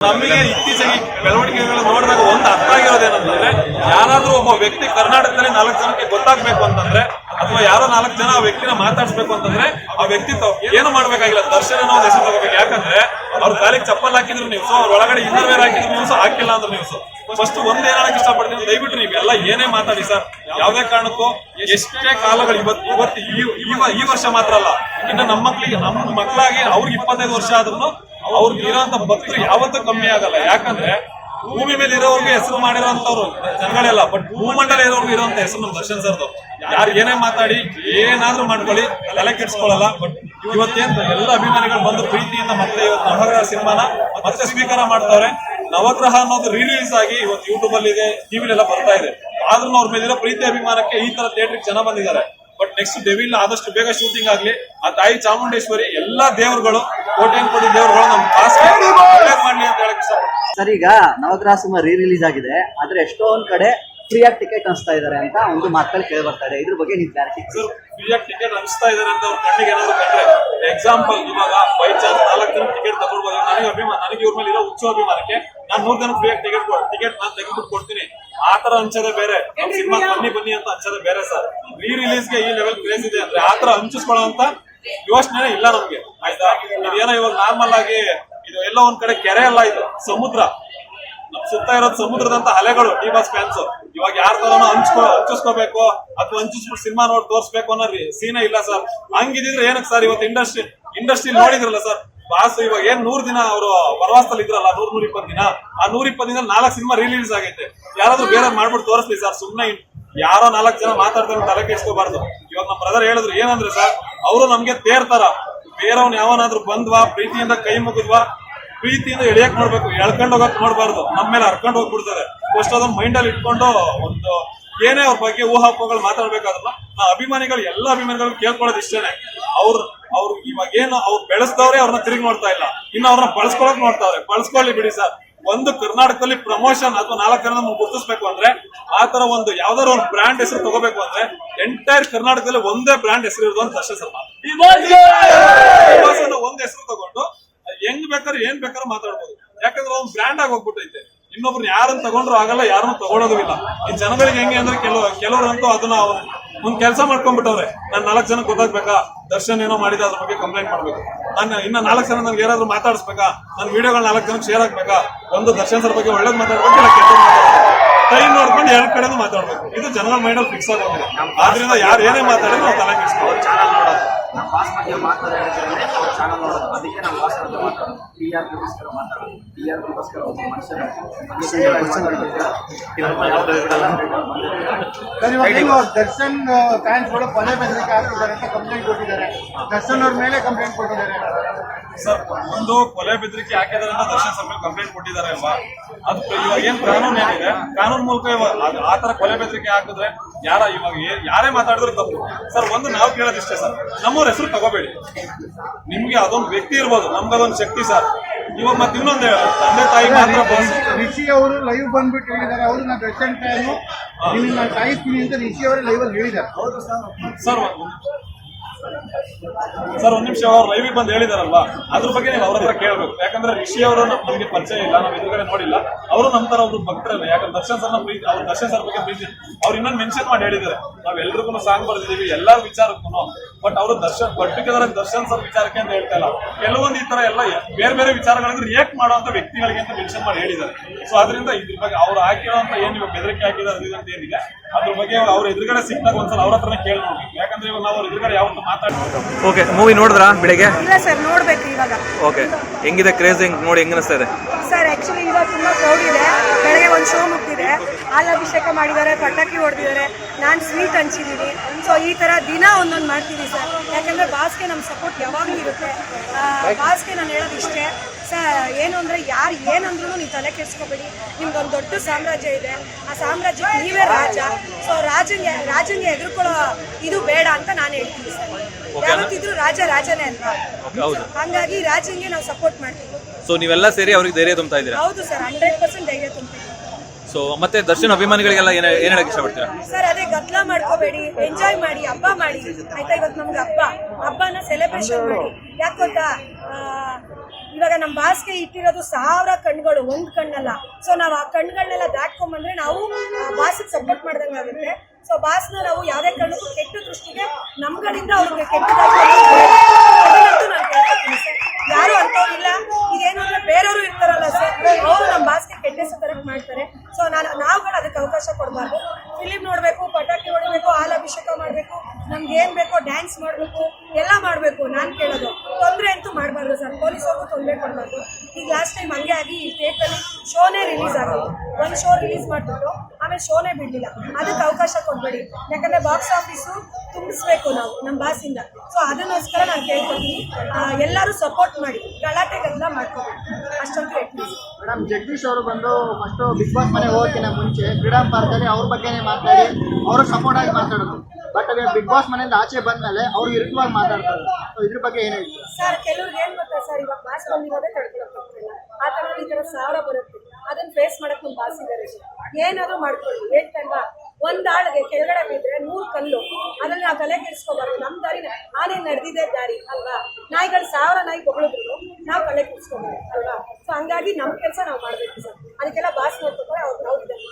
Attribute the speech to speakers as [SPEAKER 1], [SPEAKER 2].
[SPEAKER 1] ನಮಗೆ ಇತ್ತೀಚೆಗೆ ಬೆಳವಣಿಗೆಗಳು ನೋಡಿದಾಗ ಒಂದು ಅರ್ಥ ಆಗಿರೋದೇನಂತಂದ್ರೆ ಯಾರಾದ್ರೂ ಒಬ್ಬ ವ್ಯಕ್ತಿ ಕರ್ನಾಟಕದಲ್ಲಿ ನಾಲ್ಕು ಜನಕ್ಕೆ ಗೊತ್ತಾಗ್ಬೇಕು ಅಂತಂದ್ರೆ, ಅಥವಾ ಯಾರೋ ನಾಲ್ಕು ಜನ ಆ ವ್ಯಕ್ತಿನ ಮಾತಾಡ್ಸ್ಬೇಕು ಅಂತಂದ್ರೆ, ಆ ವ್ಯಕ್ತಿ ಏನು ಮಾಡ್ಬೇಕಾಗಿಲ್ಲ ದರ್ಶನ ನಾವು ಹೆಸರು ತಗೋಬೇಕು. ಯಾಕಂದ್ರೆ, ಅವ್ರ ಕಾಲಿಗೆ ಚಪ್ಪಲ್ ಹಾಕಿದ್ರು ನೀವು ಅವ್ರ ಒಳಗಡೆ ಇನ್ನರ್ ವೇರ್ ಹಾಕಿದ್ರು ನೀವು ಹಾಕಿಲ್ಲ ಅಂದ್ರೆ ನೀವು ಫಸ್ಟ್ ಒಂದ್ ಹೇಳಕ್ ಇಷ್ಟಪಡ್ತೀನಿ, ದಯವಿಟ್ಟು ನೀವು ಎಲ್ಲ ಏನೇ ಮಾತಾಡಿ ಸರ್, ಯಾವ್ದೇ ಕಾರಣಕ್ಕೂ ಎಷ್ಟೇ ಕಾಲಗಳು ಇವತ್ತು ಇವತ್ತು ಈ ವರ್ಷ ಮಾತ್ರ ಅಲ್ಲ, ಇನ್ನು ನಮ್ಮ ಮಕ್ಳಿಗೆ, ನಮ್ಮ ಮಕ್ಕಳಾಗಿ ಅವ್ರಿಗೆ ಇಪ್ಪತ್ತೈದು ವರ್ಷ ಆದ್ರೂ ಅವ್ರಿಗೆ ಇರೋಂತ ಭಕ್ತರು ಯಾವತ್ತೂ ಕಮ್ಮಿ ಆಗಲ್ಲ. ಯಾಕಂದ್ರೆ ಭೂಮಿ ಮೇಲೆ ಇರೋರ್ಗೆ ಹೆಸರು ಮಾಡಿರೋಂಥವ್ರು ಜನಗಳೆಲ್ಲ ಬಟ್ ಭೂಮಂಡಲ ಇರೋರ್ಗು ಇರೋಂತ ಹೆಸರು ನಮ್ಮ ದರ್ಶನ್ ಸರ್ದು. ಯಾರು ಏನೇ ಮಾತಾಡಿ, ಏನಾದ್ರೂ ಮಾಡ್ಕೊಳ್ಳಿ, ತಲೆ ಕೆಡ್ಸ್ಕೊಳ್ಳಲ್ಲ. ಬಟ್ ಇವತ್ತೇನ್ ಎಲ್ಲ ಅಭಿಮಾನಿಗಳು ಬಂದು ಪ್ರೀತಿಯಿಂದ ಮತ್ತೆ ಇವತ್ತು ನವಗ್ರಹ ಸಿನಿಮಾನ ಮತ್ತೆ ಸ್ವೀಕಾರ ಮಾಡ್ತಾವ್ರೆ. ನವಗ್ರಹ ಅನ್ನೋದು ರಿಲೀಸ್ ಆಗಿ ಇವತ್ತು ಯೂಟ್ಯೂಬ್ ಅಲ್ಲಿ ಇದೆ ಟಿವಿಲಿ ಎಲ್ಲ ಬರ್ತಾ ಇದೆ. ಆದ್ರೂ ಅವ್ರ ಮೇಲಿರೋ ಪ್ರೀತಿ ಅಭಿಮಾನಕ್ಕೆ ಈ ತರ ಥಿಯೇಟರ್ ಜನ ಬಂದಿದ್ದಾರೆ. ಬಟ್ ನೆಕ್ಸ್ಟ್ ಡೆವಿಲ್ ಆದಷ್ಟು ಬೇಗ ಶೂಟಿಂಗ್ ಆಗ್ಲಿ, ಆ ತಾಯಿ ಚಾಮುಂಡೇಶ್ವರಿ, ಎಲ್ಲಾ ದೇವರುಗಳು
[SPEAKER 2] ಸರ್ ಈಗ ನವಗ್ರಹ ಸಿನಿಮಾ ರೀ ರಿಲೀಸ್ ಆಗಿದೆ. ಆದ್ರೆ ಎಷ್ಟೊಂದ್ ಕಡೆ ಫ್ರೀ ಆಗಿ ಟಿಕೆಟ್ ಅನ್ಸ್ತಾ ಇದಾರೆ ಅಂತ ಒಂದು ಮಾತಲ್ಲಿ ಕೇಳಿ ಬರ್ತಾ ಇದೆ. ಇದ್ರ ಬಗ್ಗೆ ನೀವು ಕ್ಲಾರಿಟಿ
[SPEAKER 1] ಸರ್ ಫ್ರೀಯಾಗಿ ಟಿಕೆಟ್ ಹಂಚ್ತಾ ಇದಾರೆ ಅಂತ ಅವ್ರ ಕಣ್ಣಿಗೆ ಏನಾದ್ರು ಕಂಡ್ರೆ ಎಕ್ಸಾಂಪಲ್ ಇವಾಗ ಬೈ ಚಾನ್ಸ್ ನಾಲ್ಕು ಜನ ಟಿಕೆಟ್ ತಗೊಳ್ಬೋದು. ನನಗೆ ಅಭಿಮಾನ ನನಗೆ ಇವ್ರ ಮೇಲೆ ಇರೋ ಹುಚ್ಚು ಅಭಿಮಾನಕ್ಕೆ ನಾನು ಮೂರ್ ಜನ ಫ್ರೀಯಾಗಿ ಟಿಕೆಟ್ ಟಿಕೆಟ್ ನಾನು ತೆಗೆದ್ಬಿಟ್ಟು ಕೊಡ್ತೀನಿ. ಆ ತರ ಹಂಚೋದೇ ಬೇರೆ. ಸಿನಿಮಾ ಬನ್ನಿ ಬನ್ನಿ ಅಂತ ಹಂಚೋದೇ ಬೇರೆ ಸರ್. ರೀ ರಿಲೀಸ್ಗೆ ಈ ಲೆವೆಲ್ ಕ್ರೇಜ್ ಇದೆ ಅಂದ್ರೆ ಆ ತರ ಹಂಚಿಸ್ಕೊಳ್ಳೋ ಅಂತ ಯೋಚನೆ ಇಲ್ಲ ನಮ್ಗೆ. ಆಯ್ತಾ? ಇದೇನೋ ಇವಾಗ ನಾರ್ಮಲ್ ಆಗಿ ಇದು ಎಲ್ಲ ಒಂದ್ ಕಡೆ ಕೆರೆ ಅಲ್ಲ ಇದು, ಸಮುದ್ರ. ನಮ್ ಸುತ್ತ ಇರೋದು ಸಮುದ್ರದಂತ ಅಲೆಗಳು ಡಿ ಬಾಸ್ ಫ್ಯಾನ್ಸ್ ಇವಾಗ ಯಾರ ತರನೋ ಹಂಚ್ಕೊ ಹಂಚಿಸ್ಕೋಬೇಕು ಅಥವಾ ಹಂಚಿಸ್ಬಿಟ್ಟು ಸಿನಿಮಾ ನೋಡಿ ತೋರ್ಸ್ಬೇಕು ಅನ್ನೋ ಸೀನೇ ಇಲ್ಲ ಸರ್. ಹಂಗಿದ್ರೆ ಏನಕ್ಕೆ ಸರ್ ಇವತ್ತು ಇಂಡಸ್ಟ್ರಿ ಇಂಡಸ್ಟ್ರಿ ನೋಡಿದ್ರಲ್ಲ ಸರ್? ಬಾಸ್ ಇವಾಗ ಏನ್ ನೂರ್ ದಿನ ಅವರು ಪ್ರವಾಸದಲ್ಲಿ ಇದ್ರಲ್ಲ, ನೂರ್ ನೂರ್ ಇಪ್ಪತ್ತು ದಿನ? ಆ ನೂರ್ ಇಪ್ಪತ್ತು ದಿನ ನಾಲ್ಕು ಸಿನಿಮಾ ರಿಲೀಸ್ ಆಗೈತೆ. ಯಾರಾದ್ರೂ ಬೇರೆ ಮಾಡ್ಬಿಟ್ಟು ತೋರಿಸ್ಲಿ ಸರ್, ಸುಮ್ನೆ ಯಾರೋ ನಾಲ್ಕು ಜನ ಮಾತಾಡ್ತಾರೆ ತಲೆ ಕೆಸ್ಕೋಬಾರ್ದು ಇವಾಗ ನಮ್ಮ ಬ್ರದರ್ ಹೇಳಿದ್ರು, ಏನಂದ್ರೆ ಸರ್ ಅವರು ನಮ್ಗೆ ತೇರ್ತಾರ. ಬೇರೆಯವ್ನ ಯಾವನಾದ್ರೂ ಬಂದ್ವಾ, ಪ್ರೀತಿಯಿಂದ ಕೈ ಮುಗಿದ್ವಾ, ಪ್ರೀತಿಯಿಂದ ಎಳಿಯಕ್ ನೋಡ್ಬೇಕು, ಎಳ್ಕೊಂಡು ಹೋಗಕ್ ನೋಡ್ಬಾರ್ದು. ನಮ್ಮ ಮೇಲೆ ಹರ್ಕೊಂಡು ಹೋಗ್ಬಿಡ್ತಾರೆ. ಫಸ್ಟ್ ಅದನ್ನ ಮೈಂಡ್ ಅಲ್ಲಿ ಇಟ್ಕೊಂಡು ಒಂದು ಏನೇ ಅವ್ರ ಬಗ್ಗೆ ಊಹಾಪೋಗಳು ಮಾತಾಡ್ಬೇಕಾದ್ರಲ್ಲ ನಾ ಅಭಿಮಾನಿಗಳು, ಎಲ್ಲ ಅಭಿಮಾನಿಗಳು ಕೇಳ್ಕೊಳ್ಳೋದು ಇಷ್ಟೇನೆ. ಅವ್ರ, ಅವ್ರು ಇವಾಗ ಏನು ಅವ್ರು ಬೆಳೆಸ್ದವ್ರೆ ಅವ್ರನ್ನ ತಿರುಗಿ ನೋಡ್ತಾ ಇಲ್ಲ. ಇನ್ನು ಅವ್ರನ್ನ ಬಳಸ್ಕೊಳಕ್ ನೋಡ್ತಾವ್ರೆ. ಬಳಸ್ಕೊಳ್ಳಿ ಬಿಡಿ ಸರ್. ಒಂದು ಕರ್ನಾಟಕದಲ್ಲಿ ಪ್ರಮೋಷನ್ ಅಥವಾ ನಾಲ್ಕು ಜನ ನಮ್ಗೆ ಗುರುತಿಸ್ಬೇಕು ಅಂದ್ರೆ ಆ ತರ ಒಂದು ಯಾವ್ದಾದ್ರು ಒಂದು ಬ್ರ್ಯಾಂಡ್ ಹೆಸರು ತಗೋಬೇಕು ಅಂದ್ರೆ ಎಂಟೈರ್ ಕರ್ನಾಟಕದಲ್ಲಿ ಒಂದೇ ಬ್ರ್ಯಾಂಡ್ ಹೆಸರು ಇರೋದು ಅಂತ ಸರ್ಮಾ ಅನ್ನೋ ಒಂದ್ ಹೆಸರು ತಗೊಂಡು ಹೆಂಗ್ ಬೇಕಾದ್ರೆ ಏನ್ ಬೇಕಾದ್ರೂ ಮಾತಾಡ್ಬೋದು. ಯಾಕಂದ್ರೆ ಒಂದು ಬ್ರ್ಯಾಂಡ್ ಆಗಿ ಹೋಗ್ಬಿಟ್ಟೈತೆ. ಇನ್ನೊಬ್ರು ಯಾರನ್ನ ತಗೊಂಡ್ರು ಆಗಲ್ಲ, ಯಾರನ್ನು ತಗೊಳೋದು ಇಲ್ಲ. ಈ ಜನಗಳಿಗೆ ಹೆಂಗೆ ಅಂದ್ರೆ ಕೆಲವು ಕೆಲವರಂತೂ ಅದನ್ನ ಒಂದ್ ಕೆಲಸ ಮಾಡ್ಕೊಂಡ್ಬಿಟ್ಟವ್ರೆ. ನಾನ್ ನಾಲ್ಕು ಜನ ಗೊತ್ತಾಗ್ಬೇಕಾ? ದರ್ಶನ್ ಏನೋ ಮಾಡಿದ ಅದ್ರ ಬಗ್ಗೆ ಕಂಪ್ಲೇಂಟ್ ಮಾಡ್ಬೇಕು. ನಾನು ಇನ್ನ ನಾಲ್ಕು ಜನ ನನ್ಗೆ ಏನಾದ್ರು ಮಾತಾಡಿಸ್ಬೇಕಾ? ನನ್ನ ವಿಡಿಯೋಗಳು ನಾಲ್ಕು ಜನಕ್ಕೆ ಶೇರ್ ಆಗ್ಬೇಕಾ? ಒಂದು ದರ್ಶನ್ ಸರ್ ಬಗ್ಗೆ ಒಳ್ಳೇದ್ ಮಾತಾಡ್ಬೇಕು. ಟೈಮ್ ನೋಡ್ಕೊಂಡು ಎರಡ್ ಕಡೆನೂ ಮಾತಾಡ್ಬೇಕು. ಇದು ಜನರ ಮೈಂಡ್ ಅಲ್ಲಿ ಫಿಕ್ಸ್ ಆಗೋದಿಲ್ಲ ಆದ್ರಿಂದ ಯಾರು ಏನೇ ಮಾತಾಡಿದ್ರು ನಾವು ತಲೆ ಕೆಡಿಸ್ಕೊಳ್ಳೋದು
[SPEAKER 2] ಚಾನಲ್ ನೋಡೋದು. ನಮ್ಮ ಬಾಸ್ ಬಗ್ಗೆ ಮಾತಾಡಿದ್ರೆ ಅವ್ರ ಚಾನಲ್ ನೋಡೋದು. ಅದಕ್ಕೆ ನಮ್ಮ ಬಾಸ್ ಹತ್ರ ಮಾತಾಡೋದು. ಟಿ ಆರ್ ಪಿಗೋಸ್ಕರ ಮಾತಾಡೋದು ಟಿ ಆರ್ ಪಿಗೋಸ್ಕರ ಒಬ್ಬ ಮನುಷ್ಯನ
[SPEAKER 3] ಸರ್ ಇವಾಗ ದರ್ಶನ್ ಫ್ಯಾನ್ಸ್ಗಳು ಬೆದರಿಕೆ ಹಾಕ್ತಿದ್ದಾರೆ ಅಂತ ಕಂಪ್ಲೇಂಟ್ ಕೊಟ್ಟಿದ್ದಾರೆ. ದರ್ಶನ್ ಅವ್ರ ಮೇಲೆ ಕಂಪ್ಲೇಂಟ್ ಕೊಟ್ಟಿದ್ದಾರೆ.
[SPEAKER 1] ಸರ್ ಒಂದು ಕೊಲೆ ಬೆದರಿಕೆ ಹಾಕಿದಾರೆ ಅಂತ ದರ್ಶನ್ ಸರ್ ಮೇಲೆ ಕಂಪ್ಲೇಂಟ್ ಕೊಟ್ಟಿದ್ದಾರೆ ಅಲ್ವಾ? ಅದು ಇವಾಗ ಏನ್ ಕಾನೂನು ಏನಿದೆ? ಕಾನೂನು ಮೂಲಕ ಆ ತರ ಕೊಲೆ ಬೆದರಿಕೆ ಹಾಕಿದ್ರೆ ಯಾರ ಇವಾಗ ಯಾರೇ ಮಾತಾಡಿದ್ರು ತಪ್ಪು. ಸರ್ ಒಂದು ನಾವು ಕೇಳೋದಿಷ್ಟೇ ಸರ್. ನಮ್ಮವ್ರ ಹೆಸರು ತಗೋಬೇಡಿ. ನಿಮ್ಗೆ ಅದೊಂದು ವ್ಯಕ್ತಿ ಇರ್ಬೋದು. ನಮ್ಗೆ ಅದೊಂದು ಶಕ್ತಿ ಸರ್. ಇವಾಗ ಮತ್ತೆ ಇನ್ನೊಂದು ತಂದೆ ತಾಯಿ ಮಾತ್ರ
[SPEAKER 3] ರಿಷಿ ಅವರು ಲೈವ್ ಬಂದ್ಬಿಟ್ಟು ಹೇಳಿದ್ದಾರೆ. ಅವರು ನಾನು ದರ್ಶನ್ ಫ್ಯಾನು ನಿನ್ನ ನಾನು ಸಾಯಿಸ್ತೀನಿ ಅಂತ ರಿಷಿ ಅವರೇ ಲೈವ್ ಅಲ್ಲಿ ಹೇಳಿದ್ದಾರೆ.
[SPEAKER 1] ಸರ್. ಸರ್, ಒಂದ್ ನಿಮಿಷ, ಅವ್ರು ಲೈವಿಗೆ ಬಂದು ಹೇಳಿದಾರಲ್ಲ ಅದ್ರ ಬಗ್ಗೆ ನೀವು ಅವ್ರ ಹತ್ರ ಕೇಳ್ಬೇಕು. ಯಾಕಂದ್ರೆ ಋಷಿ ಅವರು ನಮ್ಗೆ ಪರಿಚಯ ಇಲ್ಲ, ನಾವು ಎದುರುಗಡೆ ನೋಡಿಲ್ಲ. ಅವರು ನಮ್ಮ ತರ ಒಬ್ರು ಭಕ್ತರಲ್ಲ, ಯಾಕಂದ್ರೆ ದರ್ಶನ್ ಸರ್ ಪ್ರೀತಿ, ಅವ್ರ ದರ್ಶನ್ ಸರ್ ಬಗ್ಗೆ ಪ್ರೀತಿ, ಅವ್ರು ಇನ್ನೊಂದು ಮೆನ್ಷನ್ ಮಾಡಿ ಹೇಳಿದ್ದಾರೆ. ನಾವ್ ಎಲ್ರಿಗೂ ಸಾಂಗ್ ಬರ್ದಿದೀವಿ ಎಲ್ಲಾರ ವಿಚಾರಕ್ಕೂ ಬಟ್ ಅವರು ದರ್ಶನ್ ಪರ್ಟಿಕ್ಯುಲರ್ ಆಗಿ ದರ್ಶನ್ ಸರ್ ವಿಚಾರಕ್ಕೆ ಅಂತ ಹೇಳ್ತಾ ಇಲ್ಲ. ಕೆಲವೊಂದು ಈ ತರ ಎಲ್ಲ ಬೇರೆ ಬೇರೆ ವಿಚಾರಗಳಿಗೆ ರಿಯಾಕ್ಟ್ ಮಾಡುವಂತ ವ್ಯಕ್ತಿಗಳಿಗೆ ಅಂತ ಮೆನ್ಷನ್ ಮಾಡಿ ಹೇಳಿದ್ದಾರೆ. ಸೊ ಅದರಿಂದ ಇದ್ರ ಬಗ್ಗೆ ಅವ್ರು ಹಾಕಿರೋಂತ ಏನ್ ಇವಾಗ ಬೆದರಿಕೆ ಹಾಕಿದಾರೆ ಅಂತ ಏನಿದೆ ಅದ್ರ ಬಗ್ಗೆ ಅವ್ರ ಎದುರುಗಡೆ ಸಿಕ್ಕಾಗ ಒಂದ್ಸಲ ಅವ್ರ ಹತ್ರನೇ ಕೇಳಿ ನೋಡ್ಬೇಕು ಯಾಕಂದ್ರೆ ಇವಾಗ ನಾವು ಅವ್ರ ಎದುರುಗಡೆ ಯಾವತ್ತು ಮಾತಾಡ್ತೀವಿ.
[SPEAKER 4] ಓಕೆ ಮೂವಿ ನೋಡಿದ್ರಾ ಬೆಳಿಗ್ಗೆ
[SPEAKER 5] ಇಲ್ಲ ಸರ್ ನೋಡ್ಬೇಕು ಇವಾಗ.
[SPEAKER 4] ಓಕೆ ಹೆಂಗಿದೆ ಕ್ರೇಜ್ ಹೆಂಗ್ ನೋಡಿ ಹೆಂಗ್ ಅನಿಸ್ತಾ ಇದೆ?
[SPEAKER 5] ಸರ್ ಆಕ್ಚುಲಿ ಇವಾಗ ತುಂಬಾ ಕ್ರೌಡ್ ಇದೆ. ಬೆಳಗ್ಗೆ ಒಂದು ಶೋ ಮುಗ್ದಿದೆ ಹಾಲಾಭಿಷೇಕ ಮಾಡಿದ್ದಾರೆ ಪಟಾಕಿ ಹೊಡೆದಿದ್ದಾರೆ. ನಾನು ಸ್ವೀಟ್ ಹಂಚಿದ್ದೀನಿ ಸೊ ಈ ಥರ ದಿನ ಒಂದೊಂದು ಮಾಡ್ತೀವಿ ಸರ್. ಯಾಕಂದರೆ ಬಾಸ್ಗೆ ನಮ್ಮ ಸಪೋರ್ಟ್ ಯಾವಾಗಲೂ ಇರುತ್ತೆ. ಬಾಸ್ಗೆ ನಾನು ಹೇಳೋದು ಇಷ್ಟೇ. ಸರ್ ಏನು ಅಂದರೆ ಯಾರು ಏನಂದ್ರೂ ನೀವು ತಲೆ ಕೆಡಿಸ್ಕೋಬೇಡಿ. ನಿಮ್ದೊಂದು ದೊಡ್ಡ ಸಾಮ್ರಾಜ್ಯ ಇದೆ. ಆ ಸಾಮ್ರಾಜ್ಯ ನೀವೇ ರಾಜ. ಸೊ ರಾಜಂಗೆ ರಾಜಂಗೆ ಎದುರ್ಕೊಳ್ಳೋ ಇದು ಬೇಡ ಅಂತ ನಾನು ಹೇಳ್ತೀನಿ ಸರ್. ಯಾವತ್ತಿದ್ರು ರಾಜ ರಾಜನೇ ಅಂತ.
[SPEAKER 4] ಹೌದು.
[SPEAKER 5] ಹಂಗಾಗಿ ರಾಜಂಗೆ ನಾವು ಸಪೋರ್ಟ್ ಮಾಡ್ತೀವಿ.
[SPEAKER 4] ಸೊ ನೀವೆಲ್ಲ ಸೇರಿ ಅವ್ರಿಗೆ ಧೈರ್ಯ ತುಂಬ್ತಾ ಇದ್ದೀರಾ?
[SPEAKER 5] ಹೌದು ಸರ್ ಹಂಡ್ರೆಡ್ ಪರ್ಸೆಂಟ್ ಧೈರ್ಯ ತುಂಬಿದೆ
[SPEAKER 4] ಸೊ ಮತ್ತೆ ದರ್ಶನ್ ಅಭಿಮಾನಿಗಳಿಗೆಲ್ಲ ಏನ್ ಏನ್ ಹೇಳಕ್ ಇಷ್ಟಪಡ್ತೀರಾ?
[SPEAKER 5] ಸರ್ ಅದೇ ಗದ್ಲ ಮಾಡ್ಕೋಬೇಡಿ ಎಂಜಾಯ್ ಮಾಡಿ ಹಬ್ಬ ಮಾಡಿ. ಆಯ್ತಾ ಇವತ್ತು ನಮ್ಗೆ ಹಬ್ಬ. ಹಬ್ಬನ ಸೆಲೆಬ್ರೇಷನ್ ಮಾಡಿ. ಯಾಕೆ ಗೊತ್ತಾ? ಆ, ಇವಾಗ ನಮ್ಮ ಬಾಸ್ಗೆ ಇಟ್ಟಿರೋದು ಸಾವಿರ ಕಣ್ಗಳು ಒಂದ್ ಕಣ್ಣಲ್ಲ. ಸೊ ನಾವು ಆ ಕಣ್ಗಳನ್ನೆಲ್ಲ ದಾಟ್ಕೊಂಡ್ಬಂದ್ರೆ ನಾವು ಬಾಸಿಗೆ ಸಪೋರ್ಟ್ ಮಾಡ್ದಂಗೆ ಆಗುತ್ತೆ. ಸೊ ಬಾಸ್ನ ನಾವು ಯಾವುದೇ ಕಣ್ಣು ಕೆಟ್ಟ ದೃಷ್ಟಿಗೆ ನಮ್ಗಳಿಂದ ಅವ್ರಿಗೆ ಕೆಟ್ಟದಾಗಿ ಅದನ್ನಂತೂ ನಾನು ಕೇಳ್ಕೊತೀನಿ ಯಾರು ಅಂತವ್ರಿಲ್ಲ. ಇದೇನು ಅಂದ್ರೆ ಬೇರೆಯವರು ಇರ್ತಾರಲ್ಲ ಸರ್. ಅವರು ನಮ್ಮ ಬಾಸ್ಗೆ ಕೆಟ್ಟ ಹೆಸರು ತರಕ್ ಮಾಡ್ತಾರೆ. ಸೊ ನಾನು, ನಾವುಗಳು ಅದಕ್ಕೆ ಅವಕಾಶ ಕೊಡಬಾರ್ದು. ಫಿಲಿಮ್ ನೋಡಬೇಕು, ಪಟಾಕಿ ಹೊಡಬೇಕು ಹಾಲು ಅಭಿಷೇಕ ಮಾಡಬೇಕು, ನಮ್ಗೆ ಏನು ಬೇಕೋ ಡ್ಯಾನ್ಸ್ ಮಾಡಬೇಕು, ಎಲ್ಲ ಮಾಡಬೇಕು ನಾನು ಕೇಳೋದು. ತೊಂದರೆ ಅಂತೂ ಮಾಡಬಾರ್ದು ಸರ್. ಪೊಲೀಸವ್ರಿಗೂ ತೊಂದರೆ ಕೊಡಬಾರ್ದು. ಈಗ ಲಾಸ್ಟ್ ಟೈಮ್ ಹಂಗೆ ಆಗಿ ಈ ಥಿಯೇಟ್ರಲ್ಲಿ ಶೋನೇ ರಿಲೀಸ್ ಆಗೋದು ಒಂದು ಶೋ ರಿಲೀಸ್ ಮಾಡಿಬಿಟ್ಟು ಆಮೇಲೆ ಶೋನೇ ಬಿಡಲಿಲ್ಲ. ಅದಕ್ಕೆ ಅವಕಾಶ ಕೊಡಬೇಡಿ. ಯಾಕಂದರೆ ಬಾಕ್ಸ್ ಆಫೀಸು ತುಂಬಿಸ್ಬೇಕು ನಾವು ನಮ್ಮ ಬಾಸಿಂದ ಸೊ ಅದಕ್ಕೋಸ್ಕರ ನಾನು ಕೇಳ್ಕೊತೀನಿ. ಎಲ್ಲರೂ ಸಪೋರ್ಟ್ ಮಾಡಿ. ಗಲಾಟೆಗೆಲ್ಲ ಮಾಡ್ಕೋಬೇಕು ಅಷ್ಟೊಂದು
[SPEAKER 3] ಮೇಡಮ್, ಜಗದೀಶ್ ಅವರು ಬಂದು ಫಸ್ಟ್ ಬಿಗ್ ಬಾಸ್ ಮನೆ ಹೋಗೋಕ್ಕಿಂತ ಮುಂಚೆ ಕ್ರೀಡಾ ಪಾರ್ಕಲ್ಲಿ ಅವ್ರ ಬಗ್ಗೆನೇ ಮಾತಾಡಿ, ಅವರು ಸಪೋರ್ಟ್ ಆಗಿ ಮಾತಾಡೋದು. ಬಟ್ ಬಿಗ್ ಬಾಸ್ ಮನೆಯಿಂದ ಆಚೆ ಬಂದ್ಮೇಲೆ ಅವ್ರು ಇರುತ್ತವಾಗಿ ಮಾತಾಡ್ತಾರೆ ಸೊ ಇದ್ರ ಬಗ್ಗೆ ಏನು ಹೇಳ್ತೀರಾ?
[SPEAKER 5] ಸರ್, ಕೆಲವ್ರಿಗೆ ಏನ್ ಗೊತ್ತಾ ಸರ್, ಇವಾಗ ಬಾಸ್ ಬಂದಿರೋದೇ ತಡ್ಕೊಳಕ್ ಆಗ್ತಿಲ್ಲ ಆ ತರ ಈ ಥರ ಸಾವಿರ ಬರುತ್ತೆ. ಅದನ್ನ ಫೇಸ್ ಮಾಡಕ್ ನಮ್ ಬಾಸ್ ಇದಾರೆ ಏನಾದ್ರು ಮಾಡ್ಕೊಳ್ಳಿ, ಹೇಳ್ತಲ್ವಾ? ಒಂದ್ ಆಳ್ಗೆ ಕೆಳಗಡೆ ಬಿದ್ರೆ ನೂರು ಕಲ್ಲು. ಅದ್ರಲ್ಲಿ ನಾವು ತಲೆ ಕೆಡಿಸ್ಕೋಬಾರ್ದು. ನಮ್ ದಾರಿ ಆನೆ ನಡೆದಿದೆ ದಾರಿ, ಅಲ್ವಾ? ನಾಯಿಗಳು ಸಾವಿರ ನಾಯಿ ಬಗಳಿದ್ರು, ನಾವು ತಲೆ ಕೆಡಿಸ್ಕೋಬಾರ್ದು, ಅಲ್ವಾ? ಸೊ ಹಂಗಾಗಿ ನಮ್ ಕೆಲಸ ನಾವು ಮಾಡಬೇಕು ಸರ್. ಅದಕ್ಕೆಲ್ಲ ಬಾಸ್ ನೋಡ್ಕೊತಾರೆ ಅವ್ರು ನಾವು ಇದ್ದಾರೆ